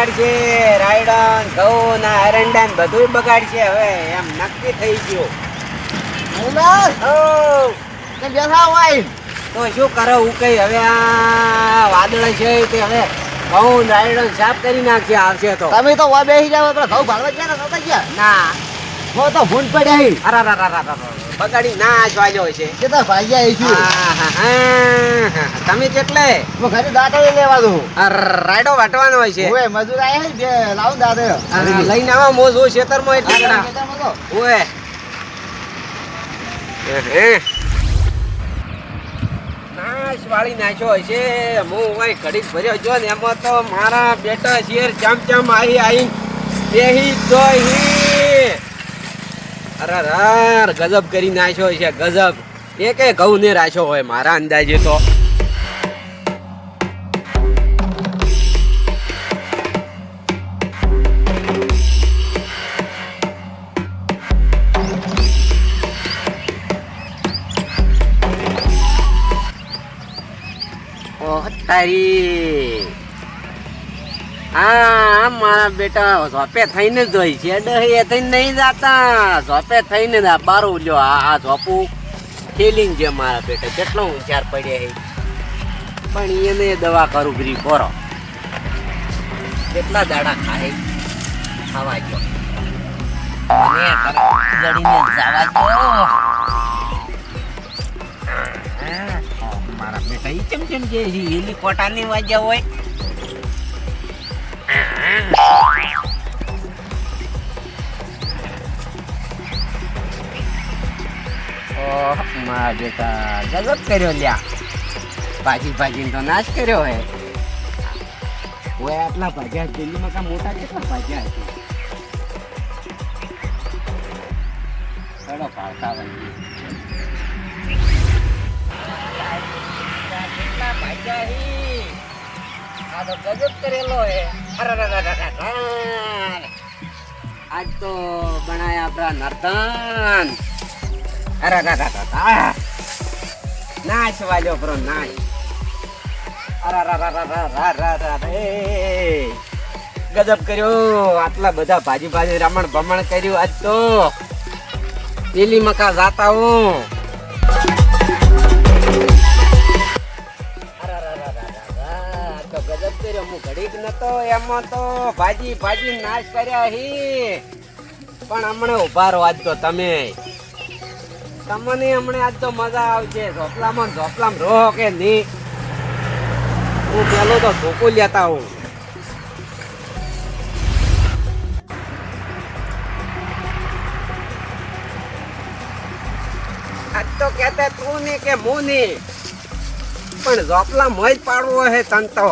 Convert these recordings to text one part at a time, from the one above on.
બગાડશે રાયડન ઘઉં ના એરંડા ને બધું બગાડશે હવે એમ નક્કી થઈ ગયું. તો શું કરો હું કઈ હવે આ વાદળ છે તે હવે ઘઉં રાયડન સાફ કરી નાખશે આવશે તો. તમે તો બેસી જાવ ઘઉં ગયા ને ગયા? ના. હો તો ફોન પડ્યા અરા રા રા રા રા રા. બગાડી ના વાજો છે. કે તો ભાઈયા આવીશું છું. તમે કેટલે? હું ઘરે દાંતળી લેવા દઉં અર, રાયડો વાટવાનો હોય છે. ઓય મજૂર આયા બે લાવ દાદે લઈને આવા મોજ હોય ખેતરમાં એટલે ઓય. એ નાશ વાળી નાખ્યો હશે હું ઓય ઘડીક ભર્યો જો ને એમાં તો મારા બેટા શેર ચામ ચામ આવી આવી બેહી જોઈ અરે રાર, ગજબ કરી નાખ્યો છે, ગજબ. એ કે ઘઉં ને રાખ્યો હોય, મારા અંદાજે તો. તારી હા મારા બેટા ઝોપે થઈને જ હોય છે. ડહે થઈને નહીં જાતા. ઝોપે થઈને જ આ બારું લ્યો. આ આ ઝોપું ફિલિંગ છે મારા બેટા કેટલો ઊંચાર પડ્યા છે. પણ એને દવા કરું ફ્રી કરો કેટલા દાડા ખાય? ખાવા ગયો. મારા બેટા ઈ કેમ કેમ જે છે એની કોટાની હોય? મારા બેટા ગજબ કર્યો લ્યા. ભાજી ભાજી તો નાશ કર્યો હે. ઓય, આટલા ભાજ્યા દિલ્હીમાં કા મોટા કેટલા ભાજ્યા છે? ચલો પાડતા વળી કેટલા ભાજ્યા હી? આ તો ગજબ કરેલો હે. અરરરરરરર. આજ તો બનાયા આપણા નર્તન. અરે નાચ વાલ્યો પ્રો નાચ ગજબ કર્યો આટલા બધા ભાજી ભાજી રમણ ભમણ કર્યું આજ તો પેલી મકા જાતા હું ગજબ કર્યો હું ઘડીક નતો એમાં તો ભાજી ભાજી નાશ કર્યા હી પણ હમણાં ઊભા રહો આજ તો તમે તમને હમણે આજ તો મજા આવશે. ઝોપલામાં ઝોપલામાં રહો કે નહીં? હું પેલો તો ધોકો લેતા હું આજ તો કહેતા તું નહીં કે હું નહીં. પણ ઝોપલા મોજ પાડવો હે તન તો.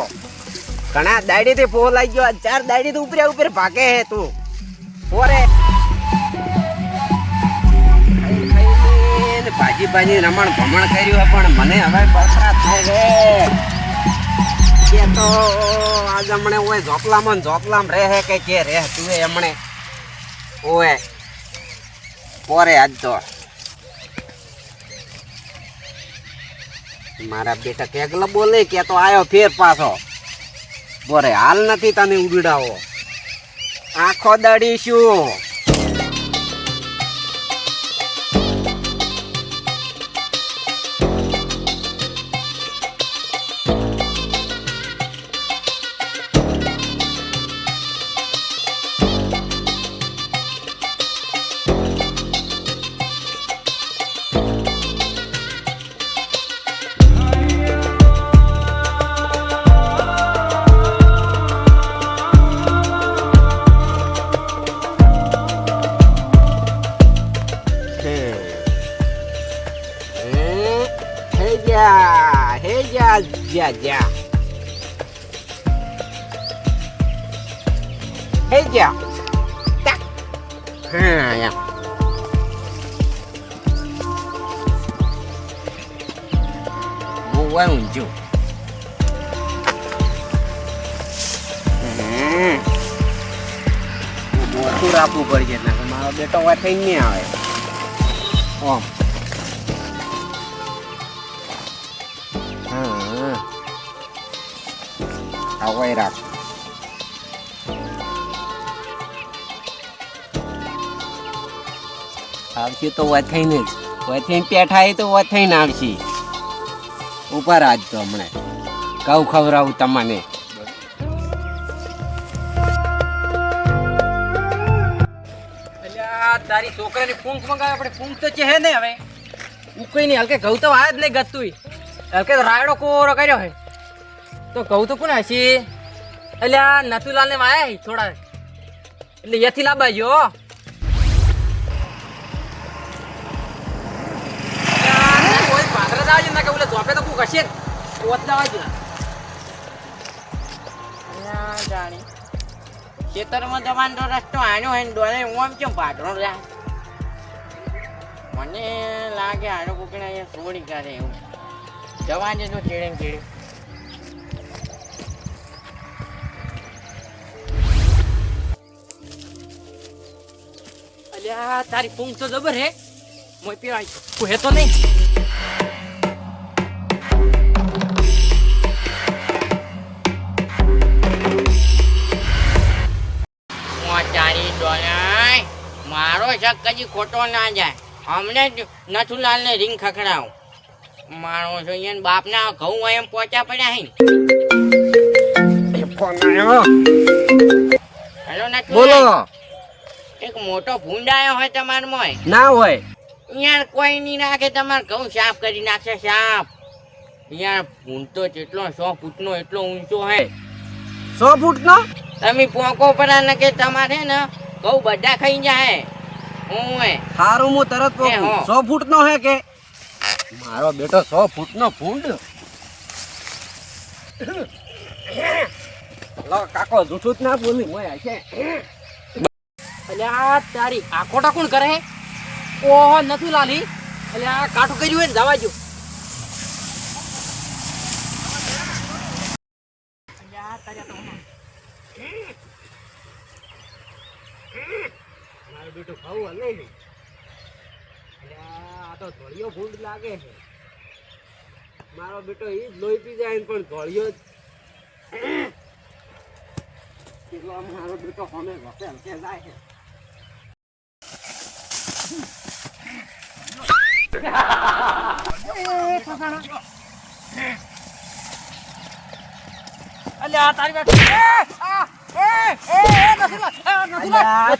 ઘણા દાડી થી ફોલ આવી ગયો ચાર દાડી થી ઉપરે ઉપર ભાગે હે તું. પોરે ભાજી ભાજી રમણ ભમણ કર્યું હે પણ મને હવે બરસાત થાય છે કે તો આજ હમણે ઓય ઝોપલામાં ઝોપલામ રહે રહે કે કે રહે, તું હમણે ઓય. પોરે આજ તો. મારા બેટા કેગલ બોલે કે તો આયો ફેર પાછો. બોરે હાલ નથી તને ઉડડાવો આખો દડી જા જા હે જા tak હા unjuk. Hmm. મોટું રાખવું પડશે એટલે મારો બેટો વાત થઈ નહીં આવે ઓમ ખવાઈ આવશે તો વથઈને જ વથઈને પેઠાય તો વથઈને આવશે. ઉપર આજ તો હમણે. કઉ ખવડાવું તમને. તારી છોકરાની પૂંખ મંગાવે આપણે પૂંખ તો છે ને હવે. ઉકઈ નહીં હલકે ઘઉં તો આવે જ નહીં ગતું હલકે રાયડો કોરો કર્યો હોય તો કહું તો કોને હશી આ નથુલાલ ને વાયા થોડા એટલે યથી લાવવા જો. ખેતરમાં જવાનો રસ્તો આનો હે ને ડોલે, હું આમ કેમ પાટણો લે? મને લાગે આનો કુકડા અહીંયા સોડી કરે એવું. જવાન તો ચેડે ચેડે અલ્યા તારી પૂંખ તો જબર હે. મોય તું હે તો નહીં ડોલાય મારો શક કદી ખોટો ના જાય. હમણે જ નથુલાલને રીંગ ખખડાવું. મારો જોઈએ બાપ બાપના ઘઉં એમ પોચા પડ્યા હે હેલો નથુલાલ. બોલો. એક મોટો ભૂંડાયો હોય તમાર મોય. ના હોય. યાર કોઈ નહીં નાખે તમારે ઘઉં સાફ કરી નાખશે સાફ. યાર ભૂંડ તો જેટલો સો ફૂટનો એટલો ઊંચો હે. સો ફૂટ નો તમે પોકો પર ને કે તમારે ને ઘઉં બધા ખાઈ જાય હું હે. હારું હું તરત પોકું. સો ફૂટ નો હે કે? મારો બેટો સો ફૂટ નો ફૂંડ લો કાકો જૂઠું જ ના બોલી મોય છે. અલ્યા તારી આખોટા કોણ કરે ઓહો નથી લાલી. અલ્યા કાઠું કર્યું હોય ને જવા જો મારો બેટો ભાવ હલે નહીં આ તો ધોળિયો ભૂંડ લાગે છે. મારો બેટો ઈ જ લોહી પી જાય ને પણ ધોળિયો જ. આમ મારો બેટો હમે ઘસે હલકે જાય છે. અલ્યા તારી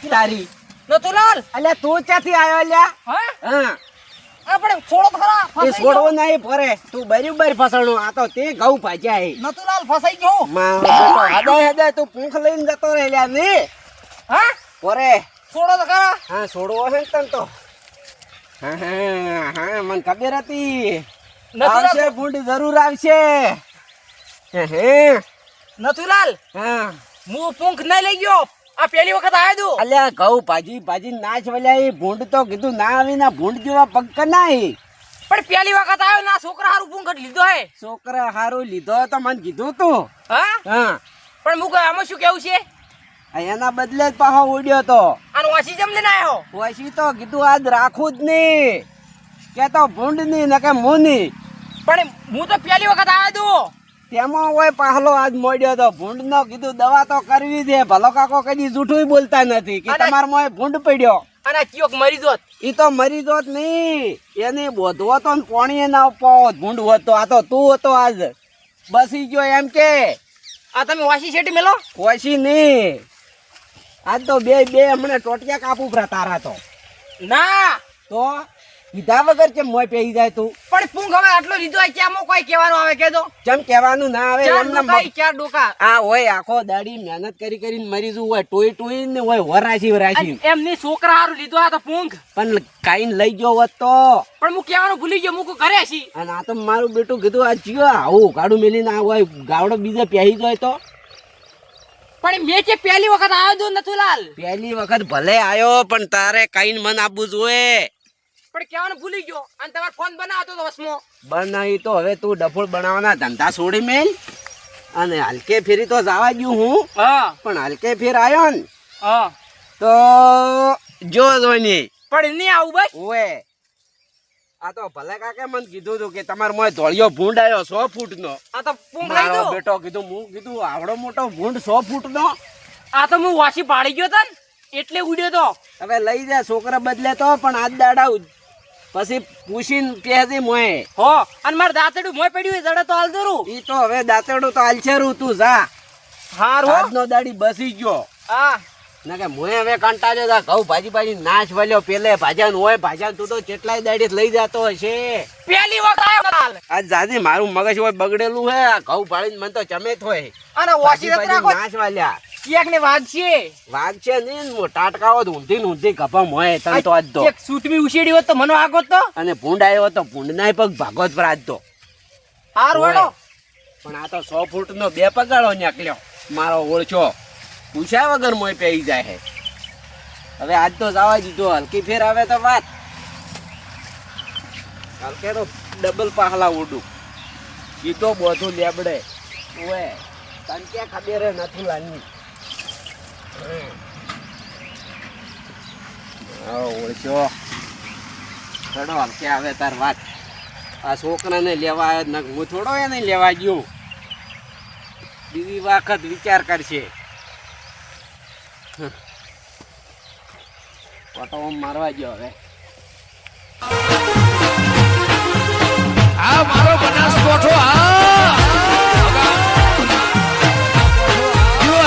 તારી. નથુલાલ. અલ્યા તું ક્યાંથી આવ્યો અલ્યા? હા? આપણે છોડો ખરા એ ગયો. નહીં ફરે. તું બરાબર ફસણો. આ તો તે ઘઉં ભાજ્યા હે. નથુલાલ ફસાઈ ગયો. બેટો હદાય હદાય તું પૂંખ લઈને જતો રહે ને. હા? ફરે. છોડો તો ખરા. હા છોડવો હે તન તો. હા હા મને ખબર હતી. આવશે ભૂંડ જરૂર આવશે. હે નથુલાલ હા. હું પૂંખ નહીં લઈ ગયો. આ પહેલી વખત આવ્યો તું. અલ્યા કહું ભાજી ભાજી નાચ વલ્યા એ ભૂંડ તો કીધું ના આવી ના ભૂંડ જેવા પગ નાય પણ પહેલી વખત આવ્યો ના છોકરા હારું ભૂંખ લીધો હે. છોકરા હારું લીધો તો મને કીધું તું. હા? હા. પણ હું કહે આમાં શું કેવું છે? એના બદલે જ પાછો ઉડ્યો તો. અને વાસી જમ લઈને આવ્યો પછી તો કીધું આજ રાખું જ નહીં. કે તો ભૂંડ નહીં ને કે મુની. પણ હું તો પહેલી વખત આવ્યો તું. તેમાં હોય પાહલો આજ મોડ્યો તો. ભૂંડ નો કીધું દવા તો કરવી છે. ભલો કાકો કદી જૂઠું બોલતા નથી. કે! તમાર મોય ભૂંડ પડ્યો. અને કયોક મરી જોત. ઈ તો મરી જોત નહીં. એને બોધવો તો ને પોણીએ ના પાવો ભૂંડ હતો આ તો તું હતો આજ. બસી ગયો એમ કે. આ તમે વાસી શેટી મેલો? વાસી નહીં. આજ તો બે બે હમણાં ટોટિયા કાપું ભરા તારા તો. ના! તો કીધા વગર કેમ મોય પેહી જાય તું? પણ પૂંખ હવે આટલો લીધો હોય કેમ કોઈ કહેવાનું આવે કેજો ચમ કહેવાનું ના આવે એમને ભાઈ ચાર ડોકા? આ હોય આખો દાડી મહેનત કરી કરીને મરી જવું હોય ટોઈ ટોઈ ને હોય વરાશી વરાશી એમની છોકરા હારું લીધો આ તો પૂંખ પણ કાઈ લઈ ગયો હોત તો. પણ હું કહેવાનું ભૂલી ગયો મૂકું ઘરે છી. અને આ તો મારું બેટું કીધું આ જીઓ આવું ગાડું મેલીને આ હોય ગાવડો બીજો પહેરી જાય તો. પણ મેં જે પહેલી વખત આવ્યો તું નથુલાલ પહેલી વખત ભલે આયો પણ તારે કઈ મન આપવું જોઈએ. પણ કહેવાનું ભૂલી ગયો. અને તમારો ફોન બનાવતો તો વસમો. બનાવી તો હવે તું ડફોળ બનાવવાના ધંધા છોડી મેલ. અને હલકે ફેરી તો જવા ગયું હું. હા. પણ હલકે ફેર આવ્યો ને. હા. તો જો જોની. પણ નહીં આવું બસ. ઓએ આ તો ભલે કાકે મને કીધું હતું કે તમારે મોય ધોળિયો ભૂંડ આવ્યો સો ફૂટ નો આ તો મારો બેટો કીધું હું કીધું આવડો મોટો ભૂંડ સો ફૂટ નો આ તો હું વાસી પાડી ગયો તન એટલે ઉડ્યો તો. હવે લઈ જા છોકરા બદલે તો પણ આજ દાડા પછી પૂછીને કહેજે મોય હો અને મારે દાંતડું મોય પડ્યું એ જડે તો હાલ દરું ઈ તો હવે દાંતડું તો હાલશેરું તું જા. હારું હો. આજનો દાડી બસી ગયો. હા. ના કે મોય હવે કંટાળ્યો તા ઘઉં ભાજી ભાજી નાશ વાલ્યો. પેલે ભાજન હોય ભાજન તું તો કેટલાય દાડી લઈ જતો હશે. પેલી વખત આ જાજી મારું મગજ હોય બગડેલું હે. આ ઘઉં ભાળીને મને તો ચમેત થોય અને ઓછી રાખો. નાશ વાલ્યા. ચેક ને વાગશે વાઘ છે ને ટાટકાઓ ઊંધી ઊંધી કપમ હોય તને તો આજ તો. એક સૂતમી ઉછેડી હોત તો મને આગો તો. અને ભૂંડ આવ્યો તો ભૂંડ ના પગ ભાગવત પર આજ તો. હાર વડો પણ આ તો સો ફૂટ નો બે પગાડો નીકળ્યો મારો ઓળખો. પૂછ્યા વગર મોય પેઈ જાય હે. હવે આજ તો જવા દીધો, હલકી ફેર આવે તો વાત. હલકે તો ડબલ પાહલા ઉડું. સીધો બોધું લેબડે. ઓએ તને ક્યાં ખબર નથી લાલની ઓળખ્યો ચડો, હલકે આવે તાર વાત. આ છોકરાને લેવા આવ્યો હું થોડો એને લેવા ગયો. બીજી વખત વિચાર કરશે ઓટો મારવા ગયો હવે. આ મારો બનાસ બનાસકોઠો આ